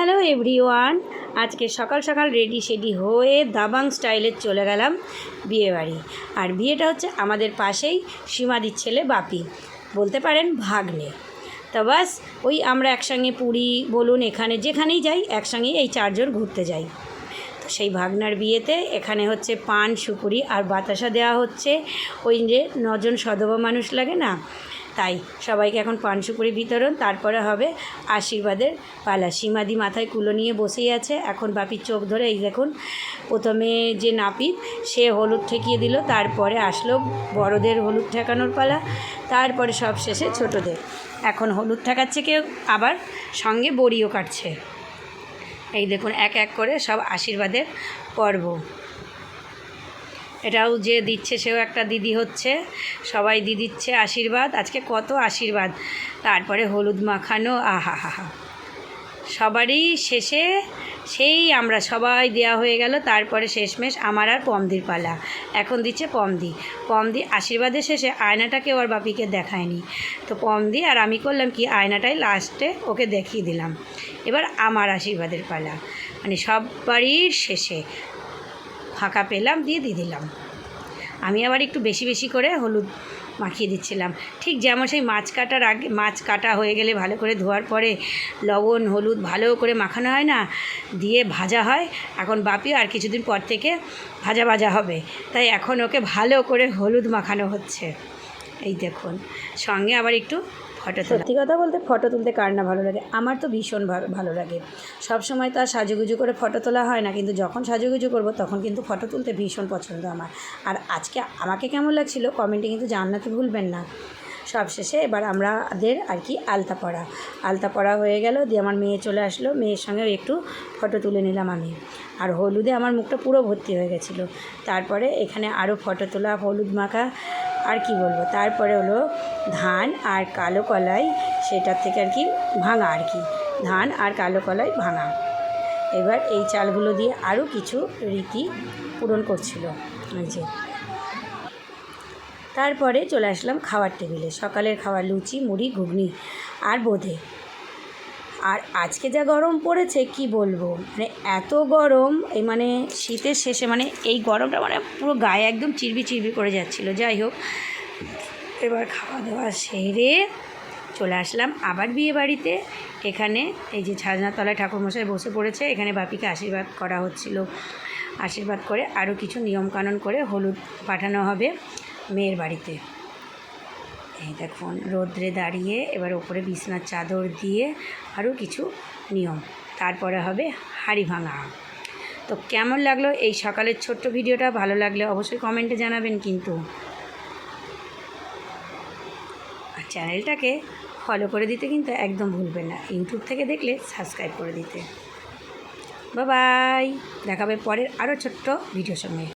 Hello everyone, আজকে সকাল সকাল রেডি সেডি হয়ে দাবাং স্টাইলে চলে গেলাম বিয়েবাড়ি আর বিয়েটা হচ্ছে আমাদের পাশেই সীমাদির ছেলে বাপি, বলতে পারেন ভাগ্নে। তা বাস, ওই আমরা একসঙ্গে পুরী, বলুন, এখানে যেখানেই যাই, একসঙ্গেই এই চারজন ঘুরতে যাই। তো সেই ভাগনার বিয়েতে এখানে হচ্ছে পান, সুপুরি আর বাতাসা দেওয়া হচ্ছে। ওই যে নজন সদবা মানুষ লাগে না তাই সবাইকে এখন পান সুপুরি বিতরণ, তারপরে হবে আশীর্বাদের পালা। সীমাদি মাথায় কুলো নিয়ে বসেই আছে। এখন বাপির চোখ ধরে এই দেখুন, প্রথমে যে নাপিত, সে হলুদ ঠেকিয়ে দিল, তারপরে আসলো বড়দের হলুদ ঠেকানোর পালা, তারপরে সব শেষে ছোটদের। এখন হলুদ ঠেকাচ্ছে কেউ, আবার সঙ্গে বড়িও কাটছে। এই দেখুন, এক এক করে সব আশীর্বাদের পর্ব। এটাও যে দিচ্ছে, সেও একটা দিদি হচ্ছে। সবাই দি দিচ্ছে আশীর্বাদ। আজকে কত আশীর্বাদ। তারপরে হলুদ মাখানো আহা হা হা সবারই শেষে সেই আমরা, সবাই দেওয়া হয়ে গেল। তারপরে শেষমেশ আমার আর পমদির পালা। এখন দিচ্ছে পমদি। পমদি আশীর্বাদের শেষে আয়নাটাকে ওর বাপিকে দেখায়নি। তো পমদি আর আমি করলাম কি, আয়নাটাই লাস্টে ওকে দেখিয়ে দিলাম। এবার আমার আশীর্বাদের পালা। মানে সব বাড়ির শেষে। ফাঁকা পেলাম, দিয়ে দিয়ে দিলাম। আমি আবার একটু বেশি বেশি করে হলুদ মাখিয়ে দিচ্ছিলাম। ঠিক যেমন সেই মাছ কাটার আগে, মাছ কাটা হয়ে গেলে ভালো করে ধোয়ার পরে লবণ, হলুদ ভালো করে মাখানো হয় না, দিয়ে ভাজা হয়। এখন বাপিও আর কিছুদিন পর থেকে ভাজা ভাজা হবে। তাই এখন ওকে ভালো করে হলুদ মাখানো হচ্ছে। এই দেখুন, সঙ্গে আবার একটু ফটো সত্যি কথা বলতে ফটো তুলতে কার না ভালো লাগে? আমার তো ভীষণ ভালো লাগে। সব সময় তো আর সাজুগুজু করে ফটো তোলা হয় না, কিন্তু যখন সাজুগুজু করব তখন কিন্তু ফটো তুলতে ভীষণ পছন্দ আমার। আর আজকে আমাকে কেমন লাগছিল কমেন্টে কিন্তু জানাতে ভুলবেন না। সবশেষে এবার আমাদের আর কি আলতা পড়া। আলতা পড়া হয়ে গেল, দিয়ে আমার মেয়ে চলে আসলো। মেয়ের সঙ্গে একটু ফটো তুলে নিলাম আমি। আর হলুদে আমার মুখটা পুরো ভর্তি হয়ে গেছিল। তারপরে এখানে আরও ফটো তোলা, হলুদ মাখা আর কি বলব? তারপরে হলো ধান আর কালো কলাই, সেটার থেকে আর কি ভাঙা আর কি। ধান আর কালো কলাই ভাঙা। এবার এই চালগুলো দিয়ে আরও কিছু রীতি পূরণ করছিল। যে। তারপরে চলে আসলাম খাওয়ার টেবিলে। সকালের খাওয়ার লুচি, মুড়ি, ঘুগনি আর বোঁদে। আর আজকে যা গরম পড়েছে, কি বলব? মানে এত গরম, এই মানে শীতের শেষে মানে এই গরমটা মানে পুরো গায়ে একদম চিরবি চিরবি করে যাচ্ছিল। যাই হোক, এবার খাওয়া দাওয়া সেরে চলে আসলাম আবার বিয়ে বাড়িতে। এখানে এই যে ছাজনার তলায় ঠাকুরমশাই বসে পড়েছে, এখানে বাপিকে আশীর্বাদ করা হচ্ছিল। আশীর্বাদ করে আরও কিছু নিয়মকানুন করে হলুদ পাঠানো হবে মেয়ের বাড়িতে। এই দেখুন, রোদ্রে দাঁড়িয়ে এবার ওপরে বিছনার চাদর দিয়ে আরও কিছু নিয়ম। তারপরে হবে হাড়ি ভাঙা। তো কেমন লাগল এই সকালের ছোট্ট ভিডিওটা? ভালো লাগলে অবশ্যই কমেন্টে জানাবেন কিন্তু। আর চ্যানেলটাকে ফলো করে দিতে কিন্তু একদম ভুলবেন না। ইউটিউব থেকে দেখলে সাবস্ক্রাইব করে দিতে। বাবাই দেখাবে পরের আরও ছোট্ট ভিডিওর সঙ্গে।